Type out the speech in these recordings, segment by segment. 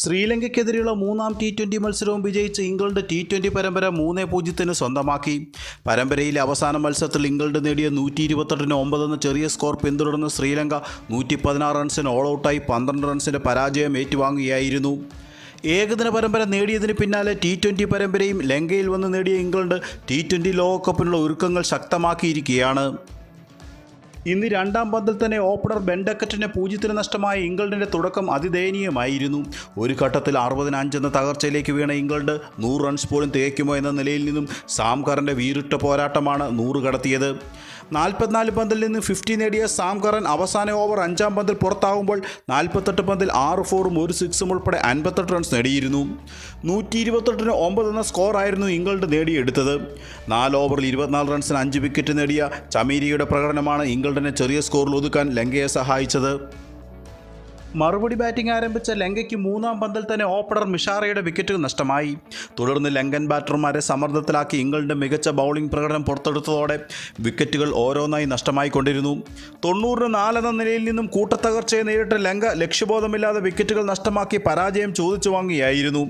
ശ്രീലങ്കയ്ക്കെതിരെയുള്ള മൂന്നാം T twenty മത്സരവും വിജയിച്ച് ഇംഗ്ലണ്ട് ടി ട്വന്റി പരമ്പര മൂന്ന് പൂജ്യത്തിന് സ്വന്തമാക്കി. പരമ്പരയിലെ അവസാന മത്സരത്തിൽ ഇംഗ്ലണ്ട് നേടിയ നൂറ്റി ഇരുപത്തെട്ടിന് ഒമ്പതെന്ന ചെറിയ സ്കോർ പിന്തുടർന്ന് ശ്രീലങ്ക നൂറ്റി പതിനാറ് റൺസിന് ഓൾ ഔട്ടായി പന്ത്രണ്ട് റൺസിന്റെ പരാജയം ഏറ്റുവാങ്ങുകയായിരുന്നു. ഏകദിന പരമ്പര നേടിയതിന് പിന്നാലെ ടി ട്വന്റി പരമ്പരയും ലങ്കയിൽ വന്ന് നേടിയ ഇംഗ്ലണ്ട് ടി ട്വന്റി ലോകകപ്പിനുള്ള ഒരുക്കങ്ങൾ ശക്തമാക്കിയിരിക്കുകയാണ്. ഇന്ന് രണ്ടാം പന്തിൽ തന്നെ ഓപ്പണർ ബെൻഡക്കറ്റിന് പൂജ്യത്തിന് നഷ്ടമായ ഇംഗ്ലണ്ടിന്റെ തുടക്കം അതിദയനീയമായിരുന്നു. ഒരു ഘട്ടത്തിൽ അറുപതിന് അഞ്ചെന്ന തകർച്ചയിലേക്ക് വീണ ഇംഗ്ലണ്ട് നൂറ് റൺസ് പോലും തികയ്ക്കുമോ എന്ന നിലയിൽ നിന്നും സാംകറിന്റെ വീറിട്ട പോരാട്ടമാണ് നൂറ് കടത്തിയത്. നാൽപ്പത്തിനാല് പന്തിൽ നിന്ന് ഫിഫ്റ്റി നേടിയ സാംകറൻ അവസാന ഓവർ അഞ്ചാം പന്തിൽ പുറത്താകുമ്പോൾ നാൽപ്പത്തെട്ട് പന്തിൽ ആറ് ഫോറും ഒരു സിക്സും ഉൾപ്പെടെ അൻപത്തെട്ട് റൺസ് നേടിയിരുന്നു. നൂറ്റി ഇരുപത്തെട്ടിന് ഒമ്പത് എന്ന സ്കോറായിരുന്നു ഇംഗ്ലണ്ട് നേടിയെടുത്തത്. നാല് ഓവറിൽ ഇരുപത്തിനാല് റൺസിന് അഞ്ച് വിക്കറ്റ് നേടിയ ചമീരിയുടെ പ്രകടനമാണ് ഇംഗ്ലണ്ടിനെ ചെറിയ സ്കോറിൽ ഒതുക്കാൻ ലങ്കയെ സഹായിച്ചത്. മറുപടി ബാറ്റിംഗ് ആരംഭിച്ച ലങ്കയ്ക്ക് മൂന്നാം പന്തിൽ തന്നെ ഓപ്പണർ മിഷാറയുടെ വിക്കറ്റ് നഷ്ടമായി. തുടർന്ന് ലങ്കൻ ബാറ്റർമാരെ സമ്മർദ്ദത്തിലാക്കി ഇംഗ്ലണ്ട് മികച്ച ബൗളിംഗ് പ്രകടനം പുറത്തെടുത്തതോടെ വിക്കറ്റുകൾ ഓരോന്നായി നഷ്ടമായിക്കൊണ്ടിരുന്നു തൊണ്ണൂറിന് നാലെന്ന നിലയിൽ നിന്നും കൂട്ടത്തകർച്ചയെ നേരിട്ട ലങ്ക ലക്ഷ്യബോധമില്ലാതെ വിക്കറ്റുകൾ നഷ്ടമാക്കി പരാജയം ചോദിച്ചു വാങ്ങുകയായിരുന്നു.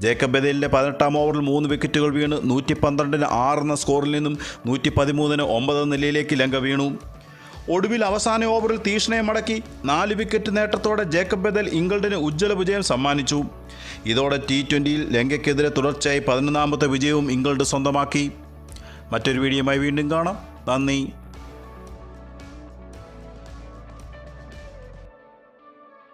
ജേക്കബ് ബദേലിന്റെ പതിനെട്ടാം ഓവറിൽ മൂന്ന് വിക്കറ്റുകൾ വീണ് നൂറ്റി പന്ത്രണ്ടിന് ആറെന്ന സ്കോറിൽ നിന്നും നൂറ്റി പതിമൂന്നിന് ഒമ്പതെന്ന നിലയിലേക്ക് ലങ്ക വീണു. ഒടുവിൽ അവസാന ഓവറിൽ തീഷ്ണയെ മടക്കി നാല് വിക്കറ്റ് നേട്ടത്തോടെ ജേക്കബ് ബദൽ ഇംഗ്ലണ്ടിന് ഉജ്ജ്വല വിജയം സമ്മാനിച്ചു. ഇതോടെ ടി ട്വന്റിയിൽ ലങ്കയ്ക്കെതിരെ തുടർച്ചയായി പതിനൊന്നാമത്തെ വിജയവും ഇംഗ്ലണ്ട് സ്വന്തമാക്കി. മറ്റൊരു വീഡിയോയുമായി വീണ്ടും കാണാം. നന്ദി.